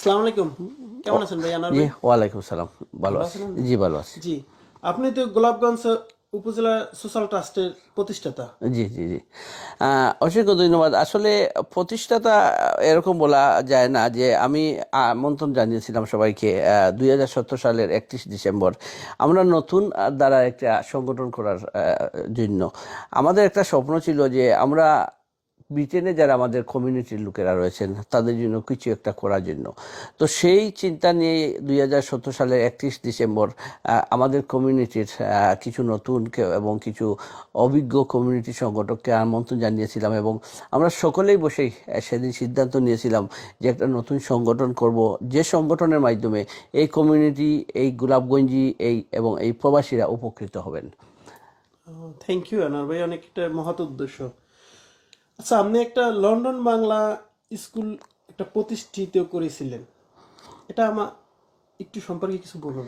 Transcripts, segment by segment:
আসসালামু আলাইকুম। কেমন আছেন ভাই আনার জি ওয়ালাইকুম সালাম। ভালো আছি। জি ভালো আছি। জি আপনি তো গোলাপগঞ্জ উপজেলা সোশ্যাল ট্রাস্টের প্রতিষ্ঠাতা। জি জি জি। অসংখ্য ধন্যবাদ। আসলে প্রতিষ্ঠাতা এরকম বলা যায় না যে আমি আমন্ত্রণ জানিয়েছিলাম সবাইকে দুই হাজার সতেরো সালের একত্রিশ ডিসেম্বর। আমরা নতুন দ্বারা একটা সংগঠন করার জন্য। আমাদের একটা স্বপ্ন ছিল যে আমরা ব্রিটেনে যারা আমাদের কমিউনিটির লোকেরা রয়েছেন, তাদের জন্য কিছু একটা করার জন্য। তো সেই চিন্তা নিয়ে দুই হাজার সতেরো সালের একত্রিশ ডিসেম্বর আমাদের কমিউনিটির কিছু নতুন এবং কিছু অভিজ্ঞ কমিউনিটি সংগঠককে আমন্ত্রণ জানিয়েছিলাম এবং আমরা সকলেই বসেই সেদিন সিদ্ধান্ত নিয়েছিলাম যে একটা নতুন সংগঠন করব। যে সংগঠনের মাধ্যমে এই কমিউনিটি এই গোলাপগঞ্জি, এই এবং এই প্রবাসীরা উপকৃত হবেন। থ্যাংক ইউ আনার ভাই। অনেক একটা মহৎ উদ্দেশ্য। আচ্ছা আপনি একটা লন্ডন বাংলা স্কুল একটা প্রতিষ্ঠিত করেছিলেন। এটা আমার একটু সম্পর্কে কিছু বলুন।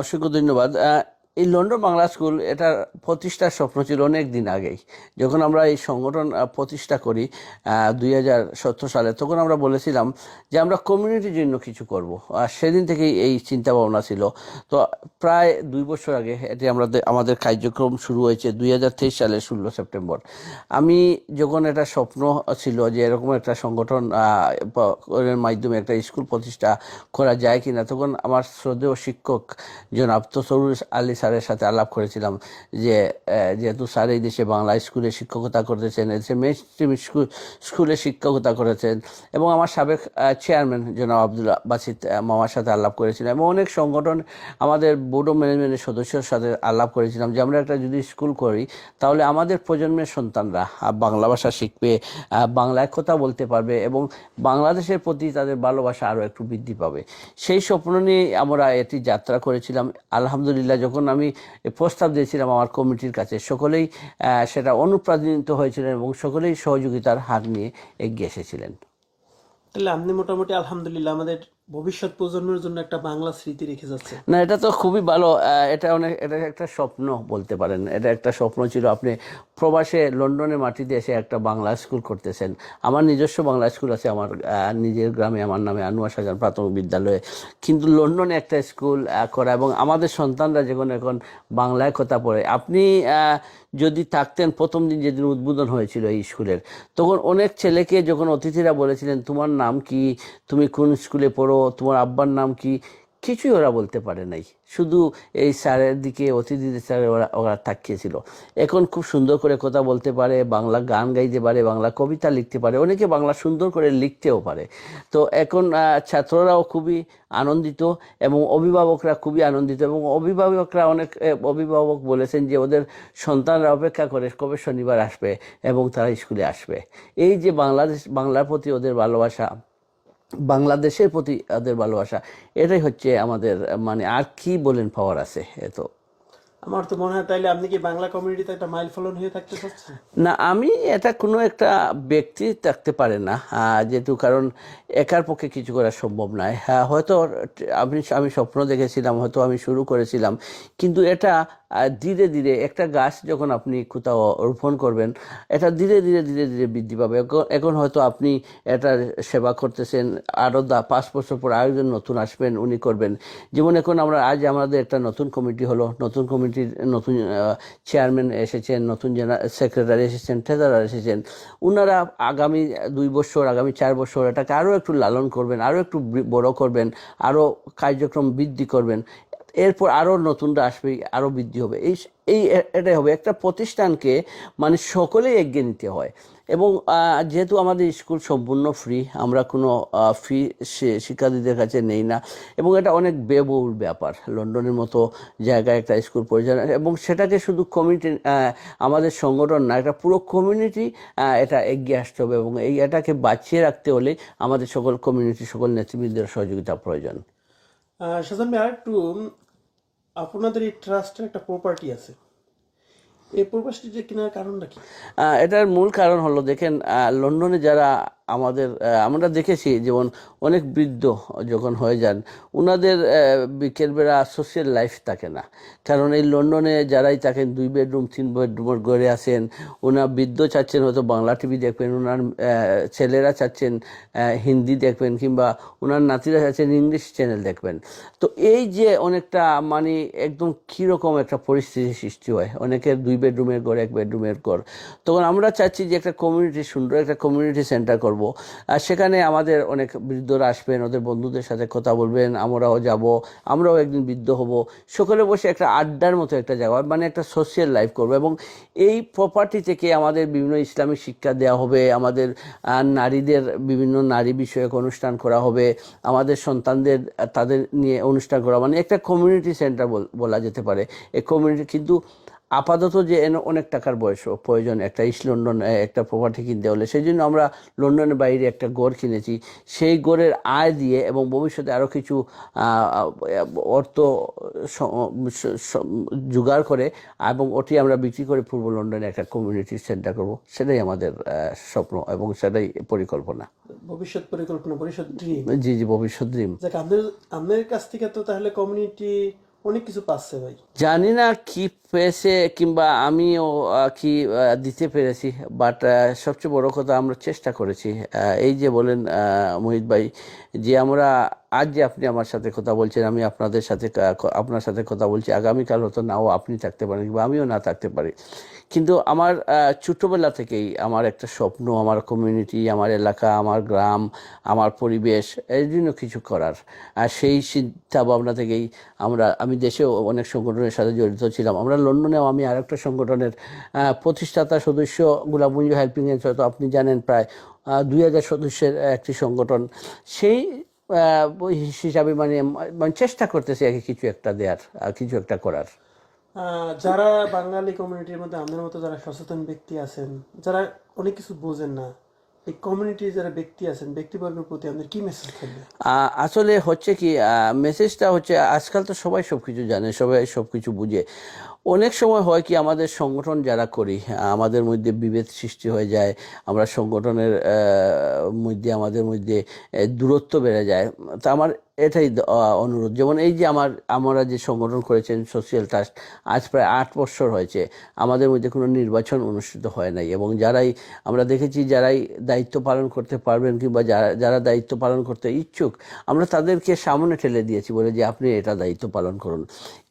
অসংখ্য ধন্যবাদ। এই লন্ডন বাংলা স্কুল এটার প্রতিষ্ঠার স্বপ্ন ছিল অনেক দিন আগেই। যখন আমরা এই সংগঠন প্রতিষ্ঠা করি দুই হাজার সতেরো সালে, তখন আমরা বলেছিলাম যে আমরা কমিউনিটির জন্য কিছু করব। আর সেদিন থেকেই এই চিন্তা ভাবনা ছিল। তো প্রায় দুই বছর আগে এটি আমাদের আমাদের কার্যক্রম শুরু হয়েছে দুই হাজার তেইশ সালের ষোলো সেপ্টেম্বর। আমি যখন এটা স্বপ্ন ছিল যে এরকম একটা সংগঠন মাধ্যমে একটা স্কুল প্রতিষ্ঠা করা যায় কিনা, তখন আমার শ্রদ্ধেয় শিক্ষক জনাব তসরুল আলী স্যারের সাথে আলাপ করেছিলাম যে যেহেতু স্যার এই দেশে বাংলা স্কুলে শিক্ষকতা করতেছেন এদেশে মেন স্ট্রিম স্কুল স্কুলে শিক্ষকতা করেছেন এবং আমার সাবেক চেয়ারম্যান জনাব আবদুল্লাহ বাসিত আহ, মামার সাথে আলাপ করেছিলাম এবং অনেক সংগঠন আমাদের বোর্ড ম্যানেজমেন্টের সদস্যর সাথে আলাপ করেছিলাম যে আমরা একটা যদি স্কুল করি তাহলে আমাদের প্রজন্মের সন্তানরা বাংলা ভাষা শিখবে বাংলায় কথা বলতে পারবে এবং বাংলাদেশের প্রতি তাদের ভালোবাসা আরও একটু বৃদ্ধি পাবে। সেই স্বপ্ন নিয়ে আমরা এটি যাত্রা করেছিলাম। আলহামদুলিল্লাহ যখন আমি প্রস্তাব দিয়েছিলাম আমার কমিটির কাছে। সকলেই সেটা অনুপ্রাণিত হয়েছিলেন এবং সকলেই সহযোগিতার হাত নিয়ে এগিয়ে এসেছিলেন। তাহলে আপনি মোটামুটি আলহামদুলিল্লাহ আমাদের ভবিষ্যৎ প্রজন্মের জন্য একটা বাংলা স্মৃতি রেখে যাচ্ছে। না, এটা তো খুবই ভালো এটা অনেক, এটা একটা স্বপ্ন বলতে পারেন। এটা একটা স্বপ্ন ছিল, আপনি প্রবাসে লন্ডনের মাটিতে এসে একটা বাংলা স্কুল করতেছেন। আমার নিজস্ব বাংলা স্কুল আছে, আমার নিজের গ্রামে, আমার নামে আনোয়ার সাজান প্রাথমিক বিদ্যালয়ে। কিন্তু লন্ডনে একটা স্কুল করা এবং আমাদের সন্তানরা যখন এখন বাংলায় কথা পড়ে আপনি যদি থাকতেন, প্রথম দিন যেদিন উদ্বোধন হয়েছিল এই স্কুলের, তখন অনেক ছেলেকে যখন অতিথিরা বলেছিলেন, তোমার নাম কি? তুমি কোন স্কুলে পড়ো? তোমার আব্বার নাম কি? কিছুই ওরা বলতে পারে নাই। শুধু এই স্যারের দিকে, অতিথিদের স্যার ওরা ওরা তাকিয়েছিল। এখন খুব সুন্দর করে কথা বলতে পারে, বাংলা গান গাইতে পারে, বাংলা কবিতা লিখতে পারে, অনেকে বাংলা সুন্দর করে লিখতেও পারে। তো এখন ছাত্ররাও খুবই আনন্দিত এবং অভিভাবকরা খুবই আনন্দিত এবং অভিভাবকরা অনেক অভিভাবক বলেছেন যে ওদের সন্তানরা অপেক্ষা করে কবে শনিবার আসবে এবং তারা স্কুলে আসবে। এই যে বাংলাদেশ, বাংলার প্রতি ওদের ভালোবাসা বাংলাদেশের প্রতি তাদের ভালোবাসা। এটাই হচ্ছে আমাদের মানে আর কি বলেন পাওয়ার আছে এত আমার তো মনে হয় তাইলে আপনি কি বাংলা কমিউনিটিতে একটা মাইল ফলন হয়ে থাকতে চাচ্ছেন? না আমি এটা কোনো একটা ব্যক্তি থাকতে পারে না যেহেতু কারণ একার পক্ষে কিছু করা সম্ভব নয়। হ্যাঁ, হয়তো আমি আমি স্বপ্ন দেখেছিলাম হয়তো আমি শুরু করেছিলাম কিন্তু এটা ধীরে ধীরে একটা গাছ যখন আপনি কোথাও রোপণ করবেন এটা ধীরে ধীরে ধীরে ধীরে বৃদ্ধি পাবে। এখন- হয়তো আপনি এটা সেবা করতেছেন আরও দা পাঁচ বছর পর আরেকজন নতুন আসবেন উনি করবেন। যেমন এখন আমরা আজ আমাদের একটা নতুন কমিটি হলো নতুন কমিটির নতুন চেয়ারম্যান এসেছেন, নতুন জেনারেল সেক্রেটারি এসেছেন ট্রেজারার এসেছেন ওনারা আগামী দুই বছর, আগামী চার বছর এটাকে আরও একটু লালন করবেন আরও একটু বড় করবেন আরও কার্যক্রম বৃদ্ধি করবেন। এরপর আরও নতুনরা আসবে আরও বৃদ্ধি হবে। এই এই এটাই হবে। একটা প্রতিষ্ঠানকে মানে সকলেই এগিয়ে নিতে হয়। এবং যেহেতু আমাদের স্কুল সম্পূর্ণ ফ্রি, আমরা কোনো ফি শিক্ষার্থীদের কাছে নেই না। এবং এটা অনেক ব্যয়বহুল ব্যাপার। লন্ডনের মতো জায়গায় একটা স্কুল পরিচালনা, এবং সেটাকে শুধু কমিউনিটি আমাদের সংগঠন না, এটা পুরো কমিউনিটি এটা এগিয়ে আসতে হবে। এবং এই এটাকে বাঁচিয়ে রাখতে হলে আমাদের সকল কমিউনিটি, সকল নেতৃবৃন্দের সহযোগিতা প্রয়োজন। আর একটু আপনাদের এই ট্রাস্টের একটা প্রপার্টি আছে। এই প্রপার্টিটা কেনার কারণটা কি? এটার মূল কারণ হলো, দেখেন লন্ডনে যারা আমাদের আমরা দেখেছি যেমন অনেক বৃদ্ধ যখন হয়ে যান ওনাদের বিকেলবেলা সোশ্যাল লাইফ থাকে না। কারণ এই লন্ডনে যারাই থাকেন, দুই বেডরুম তিন বেডরুমের ঘরে আসেন ওনার বৃদ্ধ চাচ্ছেন হয়তো বাংলা টিভি দেখবেন ওনার ছেলেরা চাচ্ছেন হিন্দি দেখবেন, কিংবা ওনার নাতিরা চাচ্ছেন ইংলিশ চ্যানেল দেখবেন। তো এই যে অনেকটা মানে একদম কীরকম একটা পরিস্থিতি সৃষ্টি হয়, অনেকের দুই বেডরুমের ঘর, এক বেডরুমের ঘর। তখন আমরা চাচ্ছি যে একটা কমিউনিটি সুন্দর একটা কমিউনিটি সেন্টার করব। আর সেখানে আমাদের অনেক বৃদ্ধরা আসবেন, ওদের বন্ধুদের সাথে কথা বলবেন, আমরাও যাব, আমরাও একদিন বৃদ্ধ হব। সকলে বসে একটা আড্ডার মতো একটা জায়গা মানে একটা সোশ্যাল লাইফ করব এবং এই প্রপার্টি থেকে আমাদের বিভিন্ন ইসলামিক শিক্ষা দেওয়া হবে, আমাদের নারীদের বিভিন্ন নারী বিষয়ক অনুষ্ঠান করা হবে, আমাদের সন্তানদের, তাদের নিয়ে অনুষ্ঠান করা মানে একটা কমিউনিটি সেন্টার বলা যেতে পারে। এই কমিউনিটি কিন্তু আপাতত যে এন- অনেক টাকার বয়স প্রয়োজন একটা ইস্ট লন্ডন একটা প্রপার্টি কিনতে হলে। সেই জন্য আমরা লন্ডনের বাইরে একটা গড় কিনেছি। সেই গড়ের আয় দিয়ে এবং ভবিষ্যতে আরও কিছু অর্থ জোগাড় করে এবং ওটি আমরা বিক্রি করে পূর্ব লন্ডনে একটা কমিউনিটি সেন্টার করব। সেটাই আমাদের স্বপ্ন এবং সেটাই পরিকল্পনা। ভবিষ্যৎ পরিকল্পনা ভবিষ্যৎ ড্রিম জি জি ভবিষ্যৎ ড্রিম আপনাদের আপনাদের কাছ থেকে তো তাহলে কমিউনিটি অনেক কিছু পাচ্ছে ভাই। জানি না কি পেয়েছে কিংবা আমিও কি দিতে পেরেছি বাট সবচেয়ে বড় কথা আমরা চেষ্টা করেছি। এই যে বলেন মোহিত ভাই, যে আমরা আজ যে আপনি আমার সাথে কথা বলছেন, আমি আপনাদের সাথে আপনার সাথে কথা বলছি। আগামীকাল হয়তো নাও আপনি থাকতে পারেন কিংবা আমিও না থাকতে পারি। কিন্তু আমার ছোটোবেলা থেকেই আমার একটা স্বপ্ন, আমার কমিউনিটি আমার এলাকা, আমার গ্রাম, আমার পরিবেশ, এই জন্য কিছু করার। আর সেই চিন্তা ভাবনা থেকেই আমরা, আমি দেশেও অনেক সংগঠনের সাথে জড়িত ছিলাম। আমরা লন্ডনেও আমি আরেকটা সংগঠনের প্রতিষ্ঠাতা সদস্য গুলাবুঞ্জ হেল্পিং হয়তো আপনি জানেন প্রায় দুই হাজার সদস্যের একটি সংগঠন। সেই হিসাবে মানে মানে চেষ্টা করতেছি আর কিছু একটা দেওয়ার আর কিছু একটা করার। যারা বাঙালি কমিউনিটির মধ্যে আমাদের মতো যারা সচেতন ব্যক্তি আছেন, যারা অনেক কিছু বোঝেন না এই কমিউনিটি যারা ব্যক্তি আছেন, ব্যক্তিবর্গের প্রতি আমাদের কি মেসেজ থাকবে? আসলে হচ্ছে কি মেসেজটা হচ্ছে, আজকাল তো সবাই সব কিছু জানে, সবাই সব কিছু বুঝে। অনেক সময় হয় কি, আমাদের সংগঠন যারা করি, আমাদের মধ্যে বিভেদ সৃষ্টি হয়ে যায়, আমরা সংগঠনের মধ্যে, আমাদের মধ্যে দূরত্ব বেড়ে যায়। তা আমার এটাই অনুরোধ। যেমন এই যে আমার, আমরা যে সংগঠন করেছেন সোশিয়াল ট্রাস্ট আজ প্রায় আট বছর হয়েছে, আমাদের মধ্যে কোনো নির্বাচন অনুষ্ঠিত হয় নাই এবং যারাই, আমরা দেখেছি যারাই দায়িত্ব পালন করতে পারবেন কিংবা যারা যারা দায়িত্ব পালন করতে ইচ্ছুক, আমরা তাদেরকে সামনে ঠেলে দিয়েছি বলে যে আপনি এটা দায়িত্ব পালন করুন।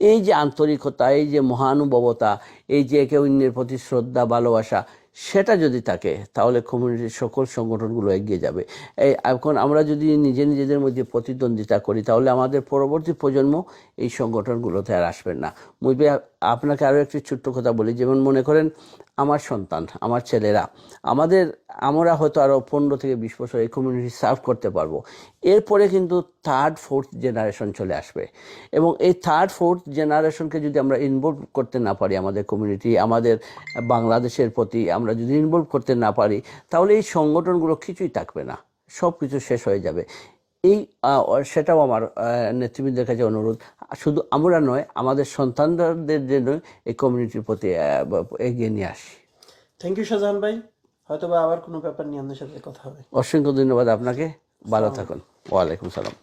এই যে আন্তরিকতা, এই যে মহানুভবতা, এই যে একে অন্যের প্রতি শ্রদ্ধা, ভালোবাসা সেটা যদি থাকে, তাহলে কমিউনিটির সকল সংগঠনগুলো এগিয়ে যাবে। এই এখন আমরা যদি নিজে নিজেদের মধ্যে প্রতিদ্বন্দ্বিতা করি, তাহলে আমাদের পরবর্তী প্রজন্ম এই সংগঠনগুলোতে আর আসবেন না। মুইবে আপনাকে আরও একটি ছোট্ট কথা বলি, যেমন মনে করেন আমার সন্তান, আমার ছেলেরা। আমাদের, আমরা হয়তো আরও পনেরো থেকে বিশ বছর এই কমিউনিটি সার্ভ করতে পারব। এরপরে কিন্তু থার্ড ফোর্থ জেনারেশন চলে আসবে। এবং এই থার্ড ফোর্থ জেনারেশনকে যদি আমরা ইনভলভ করতে না পারি আমাদের কমিউনিটি আমাদের বাংলাদেশের প্রতি আমরা যদি ইনভলভ করতে না পারি, তাহলে এই সংগঠনগুলো কিছুই থাকবে না। সব কিছু শেষ হয়ে যাবে। এই সেটাও আমার নেতৃবৃন্দের কাছে অনুরোধ। শুধু আমরা নয় আমাদের সন্তানদের জন্য এই কমিউনিটির প্রতি এগিয়ে নিয়ে আসি। থ্যাংক ইউ শাহজাহান ভাই। হয়তো বা আবার কোনো ব্যাপার নিয়ে আপনার সাথে কথা হবে। অসংখ্য ধন্যবাদ আপনাকে। ভালো থাকুন। ওয়ালাইকুম সালাম।